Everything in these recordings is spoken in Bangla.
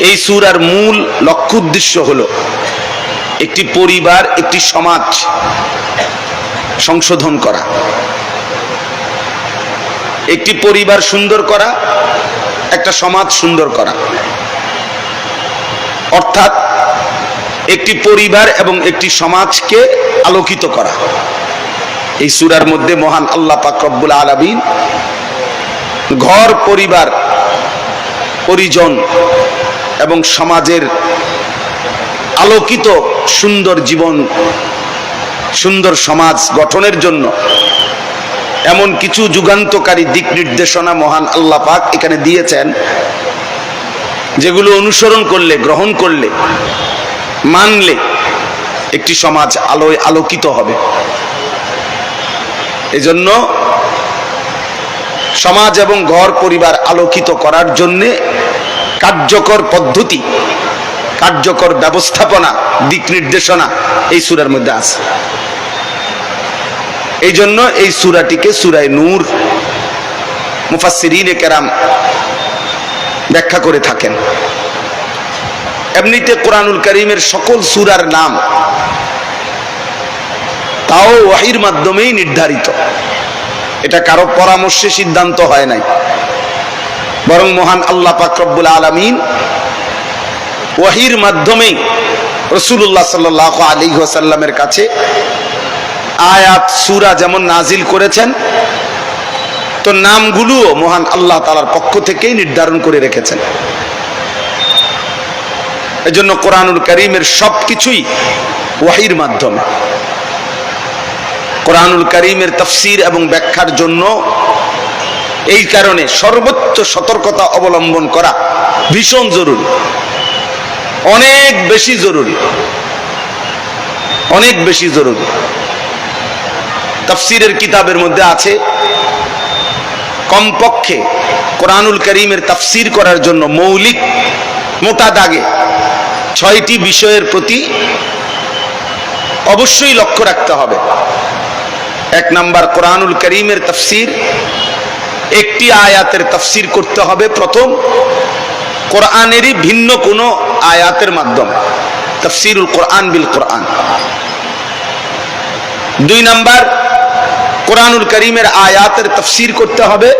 এই সুরার মূল লক্ষ্য উদ্দেশ্য হল একটি পরিবার, একটি সমাজ সংশোধন করা। একটি পরিবার সুন্দর করা, একটা সমাজ সুন্দর করা। অর্থাৎ একটি পরিবার এবং একটি সমাজকে আলোকিত করা। এই সুরার মধ্যে মহান আল্লাহ পাক রব্বুল আলামিন ঘর, পরিবার, পরিজন এবং সমাজের আলোকিত সুন্দর জীবন, সুন্দর সমাজ গঠনের জন্য এমন কিছু যুগান্তকারী দিক নির্দেশনা মহান আল্লাহ পাক এখানে দিয়েছেন, যেগুলো অনুসরণ করলে, গ্রহণ করলে, মানলে একটি সমাজ আলোয় আলোকিত হবে। এজন্য সমাজ এবং ঘর পরিবার আলোকিত করার জন্যে কার্যকর পদ্ধতি, কার্যকর ব্যবস্থাপনা, দিক নির্দেশনা এই সুরার মধ্যে আছে। এই জন্য এই সুরাটিকে সুরায় নূর মুফাসসিরিনে কেরাম ব্যাখ্যা করে থাকেন। এমনিতে কোরআনুল করিমের সকল সুরার নাম তাও ওয়াহির মাধ্যমেই নির্ধারিত। এটা কারও পরামর্শে সিদ্ধান্ত হয় নাই। বরং মহান আল্লাহ পাকরব্বুল আলমিন ওয়াহির মাধ্যমেই রসুল্লাহ সাল আলী ওসাল্লামের কাছে আয়াত, সুরা যেমন নাজিল করেছেন, তো নামগুলোও মহান আল্লাহ তালার পক্ষ থেকেই নির্ধারণ করে রেখেছেন। এজন্য কোরআনুল করিমের সব কিছুই ওয়াহির মাধ্যমে। কোরআনুল করিমের তফসির এবং ব্যাখ্যার জন্য এই কারণে সর্বোচ্চ সতর্কতা অবলম্বন করা ভীষণ জরুরি। অনেক বেশি জরুরি। অনেক বেশি জরুরি। তফসিরের কিতাবের মধ্যে আছে, কমপক্ষে কোরআনুল করিমের তফসির করার জন্য মৌলিক মোটা দাগে ছয়টি বিষয়ের প্রতি অবশ্যই লক্ষ্য রাখতে হবে। এক নাম্বার, কোরআনুল করিমের তফসির একটি আয়াতের তফসির করতে হবে প্রথম। কোরআনেরই ভিন্ন কোনো আয়াতের মাধ্যমে। তফসিরুল কোরআন বিল কোরআন। দুই নাম্বার, কোরআনুল করিমের আয়াতের তফসির করতে হবে।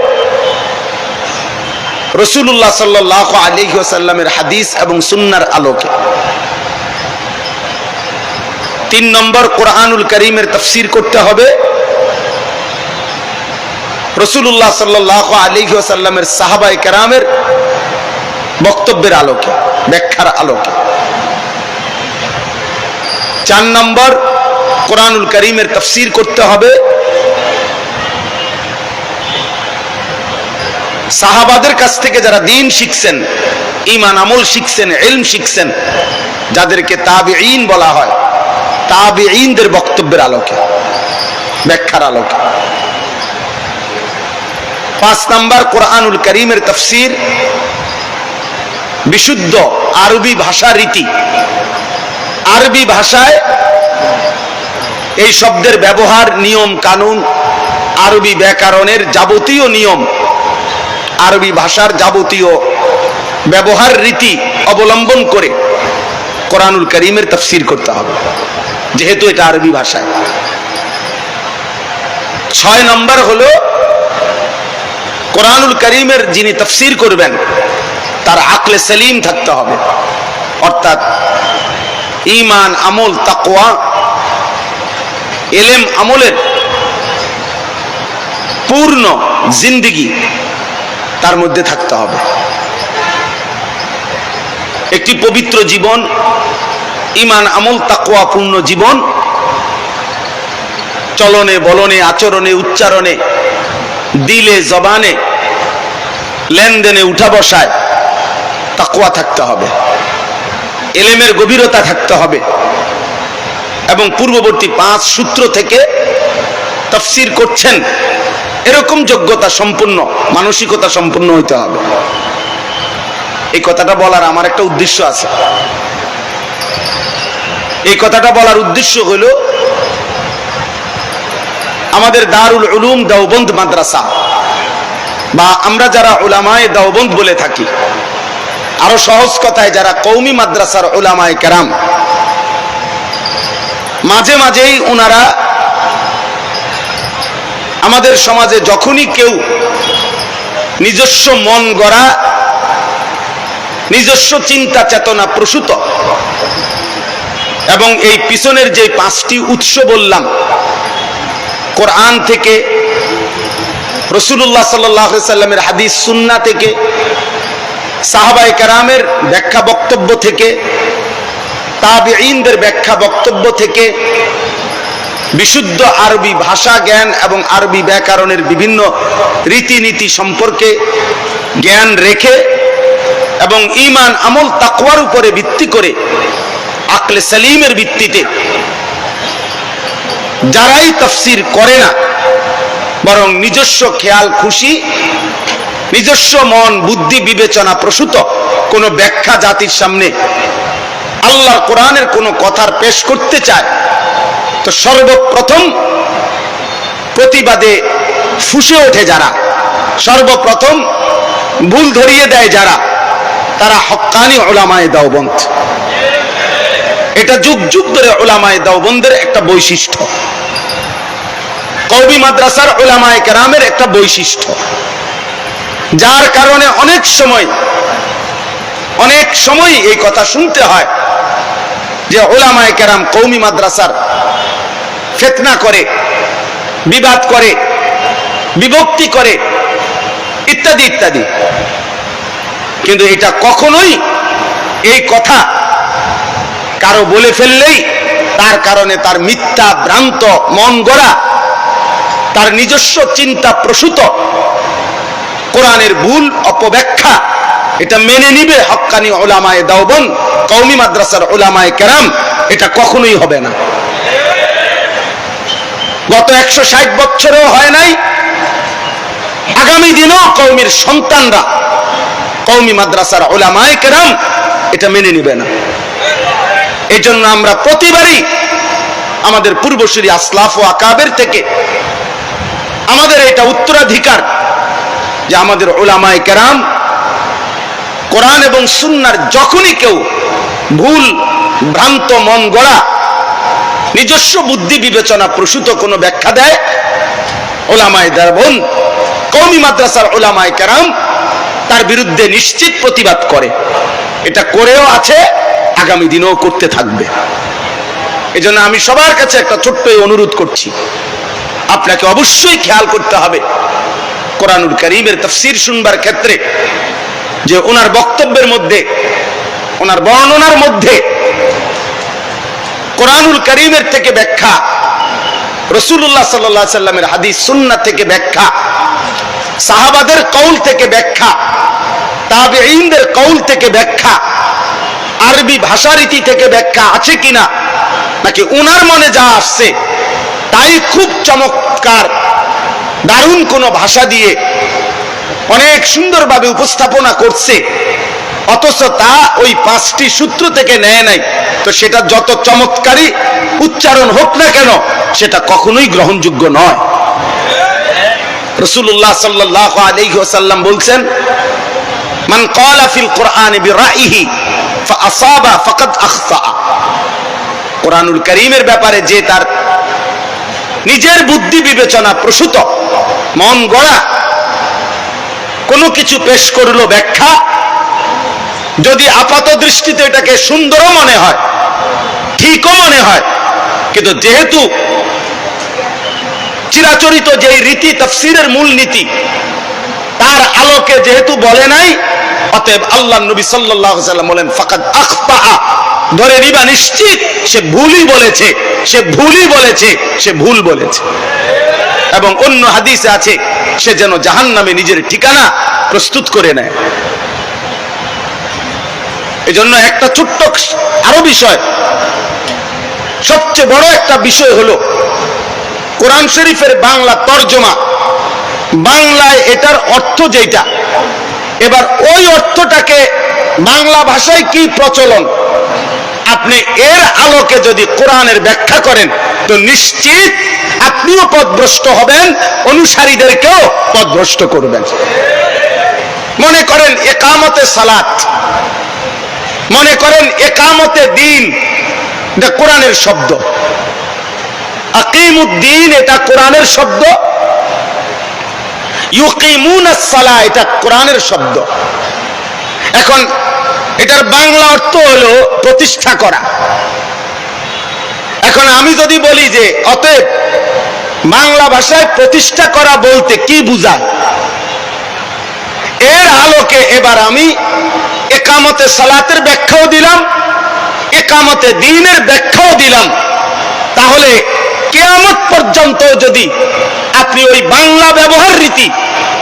রসুল্লাহ সাল্লাহ আলী সাল্লামের হাদিস এবং সুন্নার আলোকে। তিন নম্বর, কোরআনুল করিমের তফসির করতে হবে। রসুল্লাহ সাল্লাহ আলী সাল্লামের সাহাবাই কেরামের বক্তব্যের আলোকে, ব্যাখ্যার আলোকে। চার নম্বর, কোরআনুল করিমের তফসির করতে হবে। সাহাবাদের কাছ থেকে যারা দিন শিখছেন ইমান আমল শিখছেন এলম শিখছেন, যাদেরকে তাবে বলা হয় তাবে বক্তব্যের আলোকে, ব্যাখ্যার আলোকে। পাঁচ নাম্বার কোরআনুল করিমের তফসির, বিশুদ্ধ আরবি ভাষা রীতি। আরবি ভাষায় এই শব্দের ব্যবহার, নিয়ম, কানুন, আরবি ব্যাকরণের যাবতীয় নিয়ম, আরবি ভাষার যাবতীয় ব্যবহার রীতি অবলম্বন করে কোরআনুল করিমের তফসির করতে হবে, যেহেতু এটা আরবি ভাষায়। ছয় নম্বর হলো কোরআনুল করিমের যিনি তফসির করবেন, তার আকলে সেলিম থাকতে হবে। অর্থাৎ ইমান আমল তাকোয়া এলেম, আমলের পূর্ণ জিন্দিগি তার মধ্যে থাকতে হবে। একটি পবিত্র জীবন ইমান আমল তাকোয়া পূর্ণ জীবন, চলনে, বলনে, আচরণে, উচ্চারণে দিলে জবানে লেনদেনে উঠা বসায় তাকুয়া থাকতে হবে, এলেমের গভীরতা থাকতে হবে এবং পূর্ববর্তী পাঁচ সূত্র থেকে তফসির করছেন, এরকম যোগ্যতা সম্পূর্ণ, মানসিকতা সম্পূর্ণ হইতে হবে। এই কথাটা বলার আমার একটা উদ্দেশ্য আছে। এই কথাটা বলার উদ্দেশ্য হল আমাদের দারুল উলুম দাওবন্দ মাদ্রাসা বা আমরা যারা ওলামায় দাওবন্দ বলে থাকি, আরও সহজ কথায় যারা কৌমি মাদ্রাসার ওলামায় কেরাম, মাঝে মাঝেই ওনারা আমাদের সমাজে যখনই কেউ নিজস্ব মন গড়া, নিজস্ব চিন্তা চেতনা প্রসূত, এবং এই পিছনের যে পাঁচটি উৎস বললাম কোরআন থেকে রসুল্লাহ সাল্লামের হাদিস সুন্না থেকে সাহাবাই কারামের ব্যাখ্যা বক্তব্য থেকে, তাবিঈনদের ব্যাখ্যা বক্তব্য থেকে, বিশুদ্ধ আরবি ভাষা জ্ঞান এবং আরবি ব্যাকরণের বিভিন্ন রীতিনীতি সম্পর্কে জ্ঞান রেখে এবং ইমান আমল তাকওয়ার উপরে ভিত্তি করে, আকলে সালিমের ভিত্তিতে যারাই তফসির করে না, বরং নিজস্ব খেয়াল, খুশি, নিজস্ব মন, বুদ্ধি, বিবেচনা প্রসূত কোনো ব্যাখ্যা জাতির সামনে আল্লাহ কোরআনের কোনো কথার পেশ করতে চায়, তো সর্বপ্রথম প্রতিবাদে ফুসে ওঠে যারা। সর্বপ্রথম ভুল ধরিয়ে দেয় যারা, তারা হক্কানি ওলামায় দাওবন্ত এটা যুগ যুগ ধরে ওলামায় দাওবন্দের একটা বৈশিষ্ট্য। কৌমি মাদ্রাসার ওলামায় কেরামের একটা বৈশিষ্ট্য। যার কারণে অনেক সময় অনেক সময় এই কথা শুনতে হয় যে ওলামায় কেরাম কৌমি মাদ্রাসার ফেতনা করে, বিবাদ করে, বিভক্তি করে, ইত্যাদি ইত্যাদি। কিন্তু এটা কখনোই এই কথা কারও বলে ফেললেই তার কারণে তার মিথ্যা, ভ্রান্ত, মন গড়া তার নিজস্ব চিন্তা প্রসূত। কোরআনের ভুল অপব্যাখ্যা, এটা মেনে নিবে হক্কানি ওলামায় দাওবন কৌমি মাদ্রাসার ওলামায় কেরাম, এটা কখনোই হবে না। গত একশো ষাট বছরেও হয় নাই, আগামী দিনও কৌমির সন্তানরা কৌমি মাদ্রাসার ওলামায় কেরাম, এটা মেনে নিবে না। এজন্য আমরা প্রতিবারই আমাদের পূর্বসূরি আসলাফ ও আকাবের থেকে আমাদের এটা উত্তরাধিকার যে আমাদের ওলামায় কেরাম কোরআন এবং সুন্নার যখনই কেউ ভুল, ভ্রান্ত, মন গড়া, নিজস্ব বুদ্ধি বিবেচনা প্রসূত কোনো ব্যাখ্যা দেয় ওলামায় দারবন কৌমি মাদ্রাসার ওলামায় কেরাম তার বিরুদ্ধে নিশ্চিত প্রতিবাদ করে। এটা করেও আছে, আগামী দিনেও করতে থাকবে। এজন্য আমি সবার কাছে একটা ছোট্ট অনুরোধ করছি। আপনাকে অবশ্যই খেয়াল করতে হবে। কোরআনুল করিমের তফসির শুনবার ক্ষেত্রে যে ওনার বক্তব্যের মধ্যে, ওনার বর্ণনার মধ্যে কোরআনুল করিমের থেকে ব্যাখ্যা রসুল্লাহ সাল্লাহ সাল্লামের হাদিস সুন্না থেকে ব্যাখ্যা, সাহাবাদের কৌল থেকে ব্যাখ্যা, তাবেঈনদের কৌল থেকে ব্যাখ্যা, আরবি ভাষারীতি থেকে ব্যাখ্যা আছে কিনা, নাকি উনার মনে যা আসছে তাই খুব চমৎকার, দারুণ কোনো ভাষা দিয়ে অনেক সুন্দরভাবে উপস্থাপনা করছে। অথচ তা ওই পাঁচটি সূত্র থেকে নেয় নাই। তো সেটা যত চমৎকারী উচ্চারণ হোক না কেন, সেটা কখনোই গ্রহণযোগ্য নয়। রসুল্লাহ সাল্লাহ বলছেন, মান কোরআনি কোরআনুল করিমের ব্যাপারে যে তার নিজের বুদ্ধি বিবেচনা প্রসূত, মন গড়া, কোনো কিছু পেশ করল ব্যাখ্যা, যদি আপাত দৃষ্টিতে এটাকে সুন্দরও মনে হয়, ঠিকও মনে হয়, কিন্তু যেহেতু চিরাচরিত যে রীতি তফসিরের মূল নীতি, তার আলোকে যেহেতু বলে নাই, অতএব আল্লাহ নবী সাল্লাম বলেন, ফাকাদ আখতা ধরে নিবা নিশ্চিত, সে ভুলই বলেছে, সে ভুলই বলেছে, সে ভুল বলেছে। এবং অন্য হাদিসে আছে, সে যেন জাহান নামে নিজের ঠিকানা প্রস্তুত করে নেয়। এজন্য একটা ছোট্ট আরও বিষয়, সবচেয়ে বড় একটা বিষয় হলো, কোরআন শরীফের বাংলা তর্জমা। বাংলায় এটার অর্থ যেটা এবার ওই অর্থটাকে বাংলা ভাষায় কি প্রচলন? আপনি এর আলোকে যদি কোরআনের ব্যাখ্যা করেন, তো নিশ্চিত আপনিও পদভ্রষ্ট হবেন, অনুসারীদেরকেও পদভ্রষ্ট করবেন। মনে করেন একামতে সালাত, মনে করেন একামতে দিন, এটা কোরআনের শব্দ। আকিমুদ্দিন, এটা কোরআনের শব্দ। ইউকিমুন সালা, এটা কোরআনের শব্দ। এখন এটার বাংলা অর্থ হলো প্রতিষ্ঠা করা। এখন আমি যদি বলি যে, অতএব বাংলা ভাষায় প্রতিষ্ঠা করা বলতে কি বুঝায়? এর আলোকে এবার আমি একামতে সালাতের ব্যাখ্যাও দিলাম, একামতে দিনের ব্যাখ্যাও দিলাম। তাহলে কেয়ামত পর্যন্ত যদি আপনি ওই বাংলা ব্যবহার রীতি,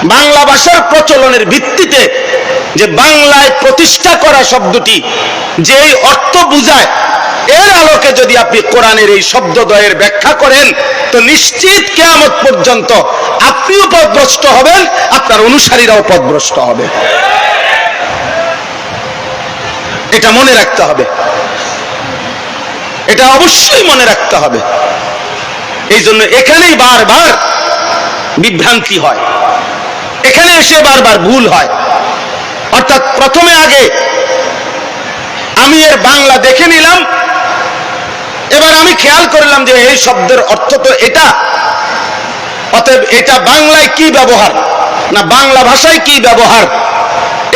বাংলা ভাষার প্রচলনের ভিত্তিতে যে বাংলায় প্রতিষ্ঠা করা শব্দটি যে অর্থ বুঝায়, এর আলোকে যদি আপনি কোরআনের এই শব্দদ্বয়ের ব্যাখ্যা করেন, তো নিশ্চিত কেয়ামত পর্যন্ত আপনিও পথভ্রষ্ট হবেন, আপনার অনুসারীরাও পথভ্রষ্ট হবে। এটা মনে রাখতে হবে। এটা অবশ্যই মনে রাখতে হবে। এই জন্য এখানেই বারবার বিভ্রান্তি হয়। এখানে এসে বারবার ভুল হয়। অর্থাৎ প্রথমে আগে আমি এর বাংলা দেখে নিলাম, এবার আমি খেয়াল করলাম যে এই শব্দের অর্থ তো এটা। অতএব এটা বাংলায় কি ব্যবহার? না, বাংলা ভাষায় কি ব্যবহার?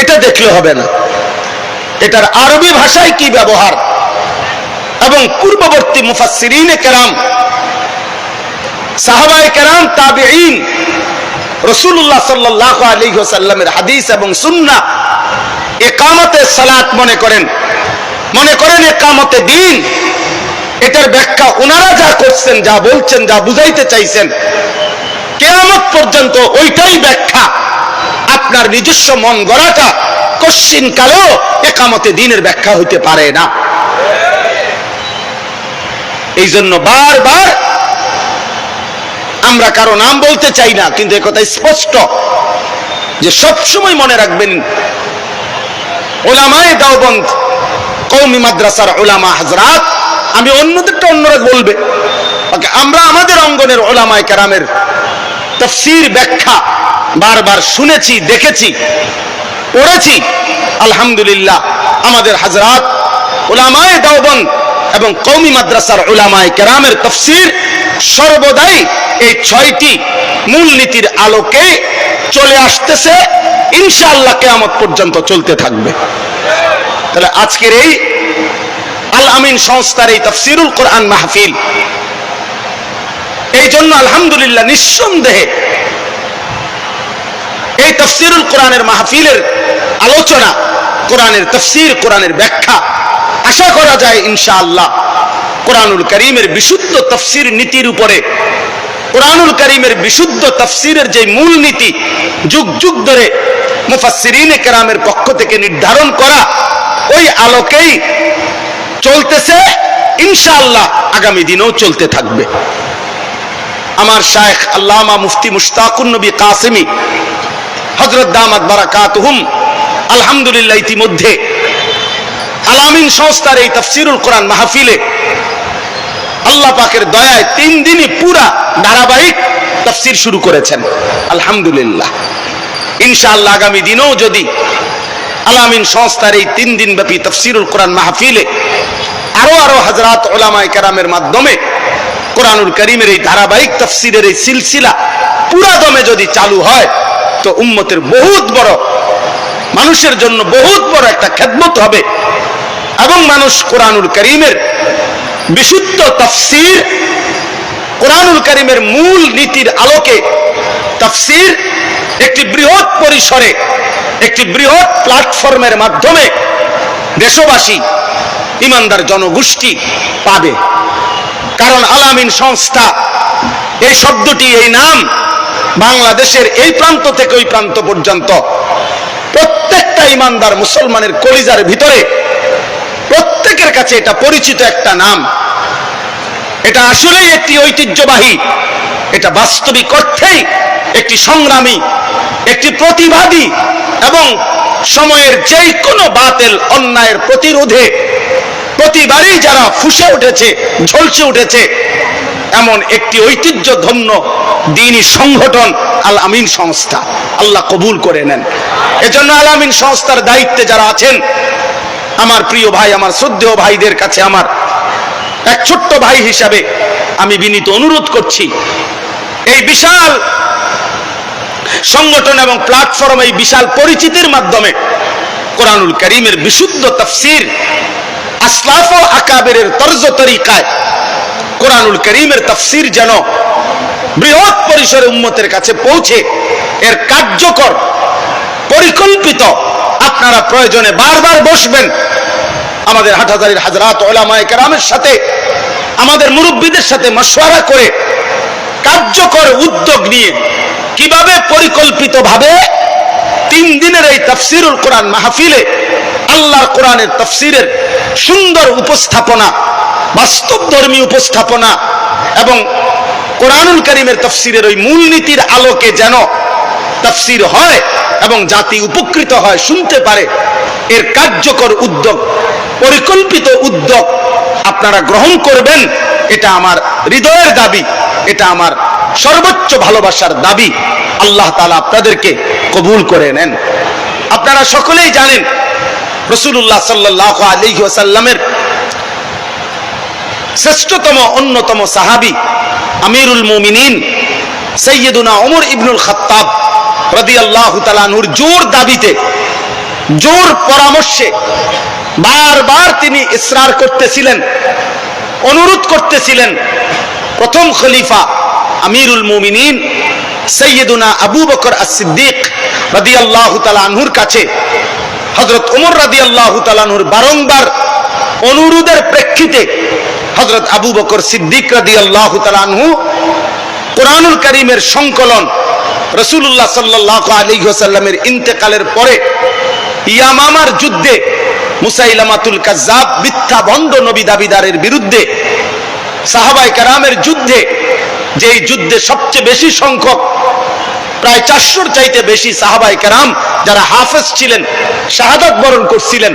এটা দেখলে হবে না। এটার আরবি ভাষায় কি ব্যবহার? এবং পূর্ববর্তী মুফাসসিরিনে কেরাম, সাহাবায়ে কেরাম, তাবেঈন রসুল্লাহ সাল্লাহ আলী সাল্লামের হাদিস এবং সুন্না একামতে সালাত মনে করেন। মনে করেন একামতে দিন। এটার ব্যাখ্যা ওনারা যা করছেন, যা বলছেন, যা বুঝাইতে চাইছেন, কেয়ামত পর্যন্ত ওইটাই ব্যাখ্যা। আপনার নিজস্ব মন গড়াটা কশ্চিন কালেও একামতে দিনের ব্যাখ্যা হইতে পারে না। এই জন্য বারবার আমরা কারও নাম বলতে চাই না, কিন্তু একথা স্পষ্ট যে সবসময় মনে রাখবেন, ওলামায় দাওবন্দ কৌমি মাদ্রাসার ওলামা হাজরাত, আমি অন্যদেরটা অন্যরা বলবে। আমরা আমাদের অঙ্গনের ওলামায় কেরামের তফসির ব্যাখ্যা বারবার শুনেছি, দেখেছি, পড়েছি। আলহামদুলিল্লাহ, আমাদের হাজরাত, ওলামায় দাওবন্দ এবং কৌমি মাদ্রাসার ওলামায় কেরামের তফসির সর্বদাই এই ছয়টি মূলনীতির আলোকে চলে আসতেছে। ইনশাআল্লাহ কেয়ামত পর্যন্ত চলতে থাকবে। তাহলে আজকের এই আল আমিন সংস্থার এই তফসিরুল কোরআন মাহফিল, এই জন্য আলহামদুলিল্লাহ নিঃসন্দেহে এই তফসিরুল কোরআনের মাহফিলের আলোচনা, কোরআনের তফসির, কোরআনের ব্যাখ্যা আশা করা যায় ইনশাআল্লাহ কোরআনুল করিমের বিশুদ্ধ তফসির নীতির উপরে। কোরআনুল করিমের বিশুদ্ধ তফসিরের যে মূল নীতি, যুগ যুগ ধরে মুফাসসিরিনে কেরামের পক্ষ থেকে নির্ধারণ করা, ওই আলোকেই চলতেছে, ইনশাআল্লাহ আগামী দিনেও চলতে থাকবে। আমার শায়েখ আল্লামা মুফতি মুশতাকুন নবী কাসেমি হজরত দামাত বারাকাতুহুম, আলহামদুলিল্লাহ ইতিমধ্যে আলামিন সংস্থার এই তফসিরুল কোরআন মাহফিলে আল্লাহ পাকের দয়ায় তিন দিনই পুরা ধারাবাহিক তফসির শুরু করেছেন। আলহামদুলিল্লাহ। ইনশাআল্লাহ আগামী দিনেও যদি আলামিন সংস্থার এই তিন দিন ব্যাপী তফসিরুল কোরআন মাহফিলে আরও আরও হাজরাত ওলামায় কেরামের মাধ্যমে কোরআনুল করিমের এই ধারাবাহিক তফসিরের এই সিলসিলা পুরা দমে যদি চালু হয়, তো উম্মতের বহুত বড়, মানুষের জন্য বহুত বড় একটা খেদমত হবে। এবং মানুষ কোরআনুল করিমের বিশুদ্ধ তফসির কোরআনুল করিমের মূল নীতির আলোকে তফসির একটি বৃহৎ পরিসরে, একটি বৃহৎ প্ল্যাটফর্মের মাধ্যমে দেশবাসী, ইমানদার জনগোষ্ঠী পাবে। কারণ আলামিন সংস্থা, এই শব্দটি, এই নাম বাংলাদেশের এই প্রান্ত থেকে ওই প্রান্ত পর্যন্ত প্রত্যেকটা ইমানদার মুসলমানের কলিজার ভিতরে প্রত্যেকের কাছে এটা পরিচিত একটা নাম। এটা আসলেই একটি ঐতিহ্যবাহী, এটা বাস্তবিক অর্থেই একটি সংগ্রামী, একটি প্রতিবাদী এবং সময়ের যেই কোনো বাতেল অন্যায়ের প্রতিরোধে প্রতিবারই যারা ফুসে উঠেছে, ঝলসে উঠেছে, এমন একটি ঐতিহ্য ধন্য দিনী সংগঠন আল আমিন সংস্থা। আল্লাহ কবুল করে নেন। এজন্য আল আমিন সংস্থার দায়িত্বে যারা আছেন আমার প্রিয় ভাই, আমার শ্রদ্ধেয় ভাইদের কাছে আমার এক ছোট্ট ভাই হিসাবে আমি বিনীত অনুরোধ করছি। এই বিশাল সংগঠন এবং প্ল্যাটফর্ম এই বিশাল পরিচিতির মাধ্যমে কোরআনুল করিমের বিশুদ্ধ তফসির আসলাফ আকাবের তর্জ তরিকায় কোরআনুল করিমের তফসির যেন বৃহৎ পরিসরে উম্মতের কাছে পৌঁছে, এর কার্যকর, পরিকল্পিত আপনারা প্রয়োজনে বারবার বসবেন। আমাদের হাটাজারির হাজরাত ওলামায় কেরামের সাথে, আমাদের মুরব্বীদের সাথে মশওয়ারা করে কার্যকর উদ্যোগ নিয়ে কীভাবে পরিকল্পিতভাবে তিন দিনের এই তফসিরুল কোরআন মাহফিলে আল্লাহর কোরআনের তফসিরের সুন্দর উপস্থাপনা বাস্তব ধর্মী উপস্থাপনা এবং কোরআনুল করিমের তফসিরের ওই মূলনীতির আলোকে যেন তফসির হয় এবং জাতি উপকৃত হয়, শুনতে পারে। এর কার্যকর উদ্যোগ, পরিকল্পিত উদ্যোগ আপনারা গ্রহণ করবেন, এটা আমার হৃদয়ের দাবি, এটা আমার সর্বোচ্চ ভালোবাসার দাবি। আল্লাহ তালা আপনাদেরকে কবুল করে নেন। আপনারা সকলেই জানেন রসুল্লাহ সাল্লাহ আলী সাল্লামের শ্রেষ্ঠতম, অন্যতম সাহাবি আমিরুল মুমিনিন সৈয়দুনা ওমর ইবনুল খত্তাব। রদি আল্লাহ তালানুর জোর দাবিতে, জোর পরামর্শে বারবার তিনি ইসরার করতেছিলেন, অনুরোধ করতেছিলেন। প্রথম খলিফা আমিরুল মুমিনিন সৈয়দুনা আবু বকর সিদ্দিক রদি আল্লাহ তালানহুর কাছে হজরত ওমর রাদি আল্লাহ তালানহুর বারংবার অনুরোধের প্রেক্ষিতে হজরত আবু বকর সিদ্দিক রাদি আল্লাহ তালানহু কোরআনুল করিমের সংকলন রসুল্লাহ সাল্লাহ আলী সাল্লামের ইন্তেকালের পরে ইয়ামামার যুদ্ধে মুসাইলামাতুল কাজাব মিথ্যা বন্ধ নবী দাবিদারের বিরুদ্ধে সাহাবাই কারামের যুদ্ধে, যেই যুদ্ধে সবচেয়ে বেশি সংখ্যক, প্রায় চারশোর চাইতে বেশি সাহাবাই কারাম যারা হাফেজ ছিলেন, শাহাদাত বরণ করছিলেন,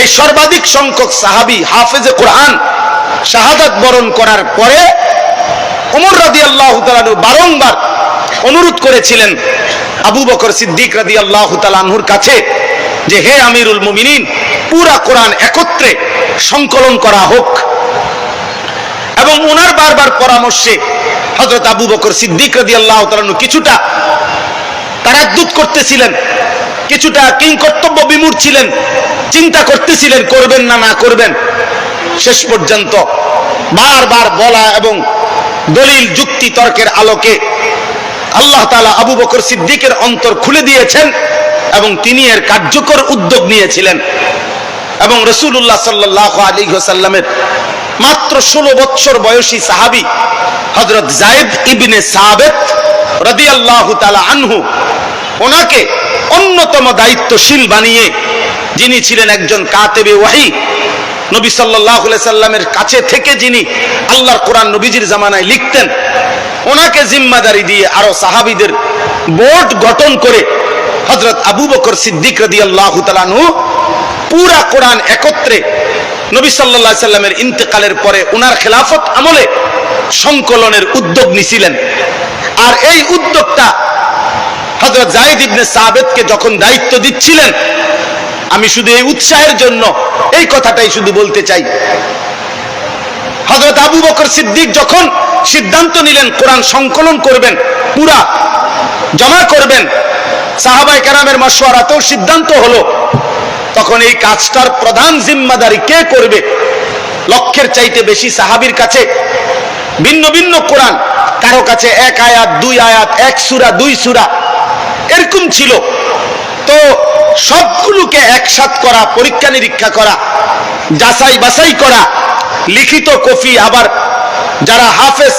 এই সর্বাধিক সংখ্যক সাহাবি হাফেজে কোরআন শাহাদাত বরণ করার পরে উমর রাদি আল্লাহ বারংবার অনুরোধ করেছিলেন আবু বকর সিদ্দিক রাদি আল্লাহ তালানহুর কাছে যে, হে আমিরুল মুমিনিন, পুরা কোরআন একত্রে সংকলন করা হোক। এবং ওনার বারবার পরামর্শে হজরত আবু বকর সিদ্দিক রাদি আল্লাহ তালানহু কিছুটা তারাদ্দুত করতেছিলেন, কিছুটা কিং কর্তব্য বিমূর ছিলেন, চিন্তা করতেছিলেন, করবেন না না করবেন? শেষ পর্যন্ত বারবার বলা এবং দলিল, যুক্তি, তর্কের আলোকে আল্লাহ তালা আবু বকর সিদ্দিকের অন্তর খুলে দিয়েছেন এবং তিনি এর কার্যকর উদ্যোগ নিয়েছিলেন। এবং রসুল্লাহ সাল্লাহ আলী মাত্র ষোলো বৎসর বয়সী সাহাবি হজরত জায়দ ইবিনে সাহাবেদ রদি আল্লাহ আনহু ওনাকে অন্যতম দায়িত্বশীল বানিয়ে যিনি ছিলেন একজন কাতেবে ওয়াহি, নবী সাল্লাহ সাল্লামের কাছে থেকে যিনি আল্লাহর কোরআন নবীজির জামানায় লিখতেন ওনাকে জিম্মাদারি দিয়ে আরও সাহাবিদের বোর্ড গঠন করে হজরত আবু বকর সিদ্দিক রদি আল্লাহ পুরা কোরআন একত্রে নবী সাল্লাহ সাল্লামের ইন্তেকালের পরে উনার খেলাফত আমলে সংকলনের উদ্যোগ নিছিলেন। আর এই উদ্যোগটা হজরত জাহিদ ইবনে সাবেদকে যখন দায়িত্ব দিচ্ছিলেন, আমি শুধু এই উৎসাহের জন্য এই কথাটাই শুধু বলতে চাই। হজরত আবু বকর সিদ্দিক যখন সিদ্ধান্ত নিলেন, কোরআন সংকলন করবেন, পুরা জমা করবেন। সাহাবাই কেরামের মশওয়ারাতেও সিদ্ধান্ত হলো, তখন এই কাজটার প্রধান জিম্মাদারি কে করবে? লক্ষ্যের চাইতে বেশি সাহাবির কাছে ভিন্ন ভিন্ন কোরআন, কারও কাছে এক আয়াত, দুই আয়াত, এক সুরা, দুই সুরা, এরকম ছিল। তো সবগুলোকে একসাথ করা পরীক্ষা নিরীক্ষা করা যাচাই বাছাই করা, লিখিত কফি আবার যারা হাফেজ,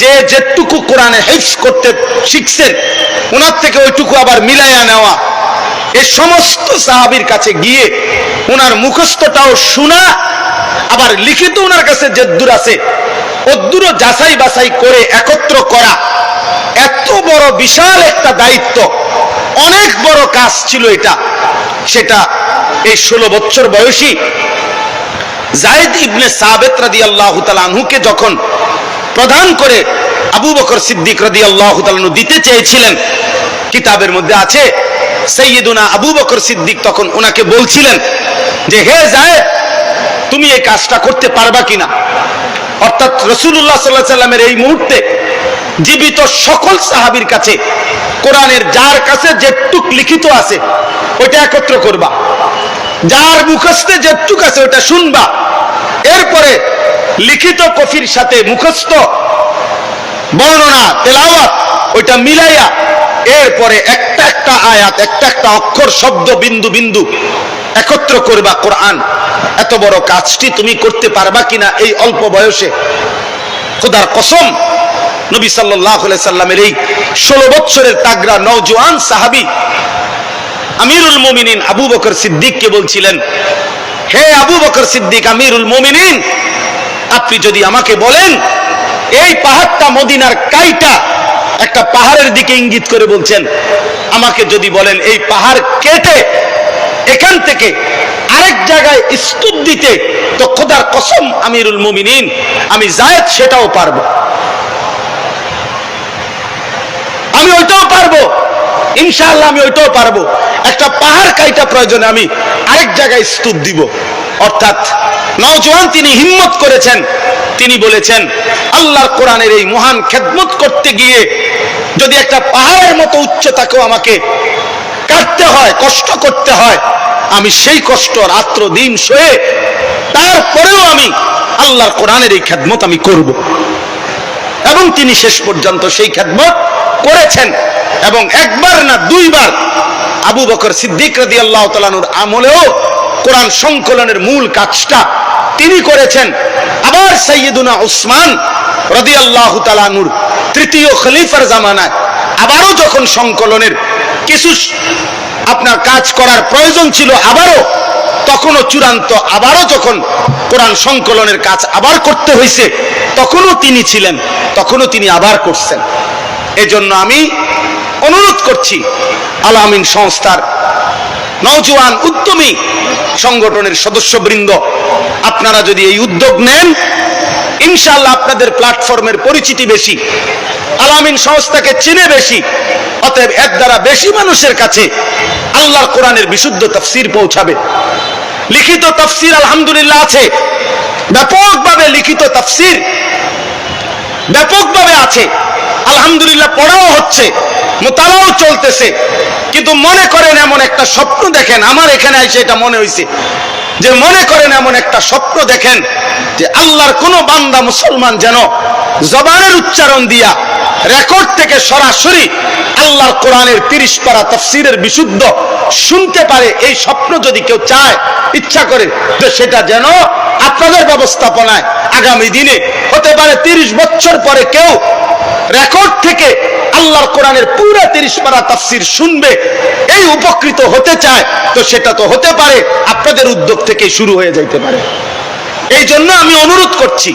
যে যেটুকু কোরআনে হেফস করতে শিখছেন ওনার থেকে ওইটুকু আবার মিলাইয়া নেওয়া। এ সমস্ত সাহাবির কাছে গিয়ে ওনার মুখস্থটাও শোনা, আবার লিখিত ওনার কাছে যে দূর আছে অদ্দূরও যাচাই বাছাই করে একত্র করা। এত বড় বিশাল একটা দায়িত্ব, অনেক বড় কাজ ছিল এটা। সেটা এই ষোলো বছর বয়সী জায়দ ইবনে সাবেত রাদি আল্লাহ আনহুকে যখন প্রধান করে আবু বকর সিদ্দিক রদি আল্লাহ দিতে চেয়েছিলেন, কিতাবের মধ্যে আছে, সৈয়দুনা আবু বকর সিদ্দিক তখন ওনাকে বলছিলেন যে, হে যায় তুমি এই কাজটা করতে পারবা কিনা? অর্থাৎ রসুল্লাহ সাল্লাহ সাল্লামের এই মুহূর্তে জীবিত সকল সাহাবির কাছে কোরআনের যার কাছে যেটুক লিখিত আছে, ওইটা একত্র করবা। যার মুখস্থে যেটুক আছে ওটা শুনবা। এরপরে লিখিত কফির সাথে মুখস্থ বর্ণনা, তেলাওয়াত, ওইটা মিলাইয়া এরপরে একটা একটা আয়াত, একটা একটা অক্ষর, শব্দ, বিন্দু বিন্দু একত্র করবা কোরআন। এত বড় কাজটি তুমি করতে পারবা কিনা এই অল্প বয়সে? খোদার কসম, নবী সাল্লাহ সাল্লামের এই ষোলো বৎসরের তাগরা নওজোয়ান সাহাবি আমিরুল মোমিনিন আবু বকর সিদ্দিককে বলছিলেন হে আবু বকর সিদ্দিক, আমিরুল মোমিনিন, আপনি যদি আমাকে বলেন, এই পাহাড়টা মদিনার কাইটা, একটা পাহাড়ের দিকে ইঙ্গিত করে বলছেন, আমাকে যদি বলেন এই পাহাড় কেটে, এখান থেকে আরেক জায়গায় স্তূপ দিতে তো খোদার কসম আমিরুল মুমিনিন, আমি জায়েদ সেটাও পারব। আমি ওইটাও পারব। ইনশাআল্লাহ আমি ওইটাও পারব। একটা পাহাড় কাইটা প্রয়োজনে আমি আরেক জায়গায় স্তূপ দিব। অর্থাৎ নওজোয়ান তিনি হিম্মত করেছেন, তিনি বলেছেন, আল্লাহর কোরআনের এই মহান খেদমত করতে গিয়ে যদি একটা পাহাড়ের মতো উচ্চতাকেও আমাকে কাটতে হয়, কষ্ট করতে হয়, আমি সেই কষ্ট রাত্র দিন সয়ে তারপরেও আমি আল্লাহর কোরআনের এই খেদমত আমি করব। এবং তিনি শেষ পর্যন্ত সেই খেদমত করেছেন। এবং একবার না দুইবার আবু বকর সিদ্দিক রাদি আল্লাহ তালানুর আমলেও কোরআন সংকলনের মূল কাজটা তিনি করেছেন। আবার সৈয়দুনা উসমান রদি আল্লাহ তালানুর তৃতীয় খলিফার জামানায় আবারও যখন সংকলনের কিছু আপনার কাজ করার প্রয়োজন ছিল আবারও, তখনও চূড়ান্ত আবারও যখন কোরআন সংকলনের কাজ আবার করতে হয়েছে তখনও তিনি ছিলেন, তখনও তিনি আবার করছেন। এজন্য আমি অনুরোধ করছি আলামিন সংস্থার নওজোয়ান উদ্যমী সংগঠনের সদস্যবৃন্দ, আপনারা যদি এই উদ্যোগ নেন ইনশাল্লাহ আপনাদের প্ল্যাটফর্মের পরিচিতি বেশি, আলামিন সংস্থাকে চিনে বেশি, অতএব এর দ্বারা বেশি মানুষের কাছে আল্লাহর কোরআনের বিশুদ্ধ তফসির পৌঁছাবে। লিখিত তফসির আলহামদুলিল্লাহ আছে, ব্যাপকভাবে লিখিত তফসির ব্যাপকভাবে আছে। আলহামদুলিল্লাহ পড়াও হচ্ছে, মোতালাও চলতেছে। কিন্তু মনে করেন এমন একটা স্বপ্ন দেখেন, আমার এখানে এসে এটা মনে হয়েছে যে মনে করেন এমন একটা স্বপ্ন দেখেন, যে আল্লাহর কোন বান্দা মুসলমান যেন জবানের উচ্চারণ দিয়া রেকর্ড থেকে সরাসরি আল্লাহর কোরআনের তিরিশ পারা তফসিরের বিশুদ্ধ শুনতে পারে, এই স্বপ্ন যদি কেউ চায়, ইচ্ছা করে, তো সেটা যেন আপনাদের ব্যবস্থাপনায় আগামী দিনে হতে পারে। তিরিশ বছর পরে কেউ রেকর্ড থেকে আল্লাহর কোরআনের পুরো তিরিশ পারা তাফসির শুনবে, এই উপকৃত হতে চায়, তো সেটা তো হতে পারে, আপনাদের উদ্যোগ থেকে শুরু হয়ে যাইতে পারে। এই জন্য আমি অনুরোধ করছি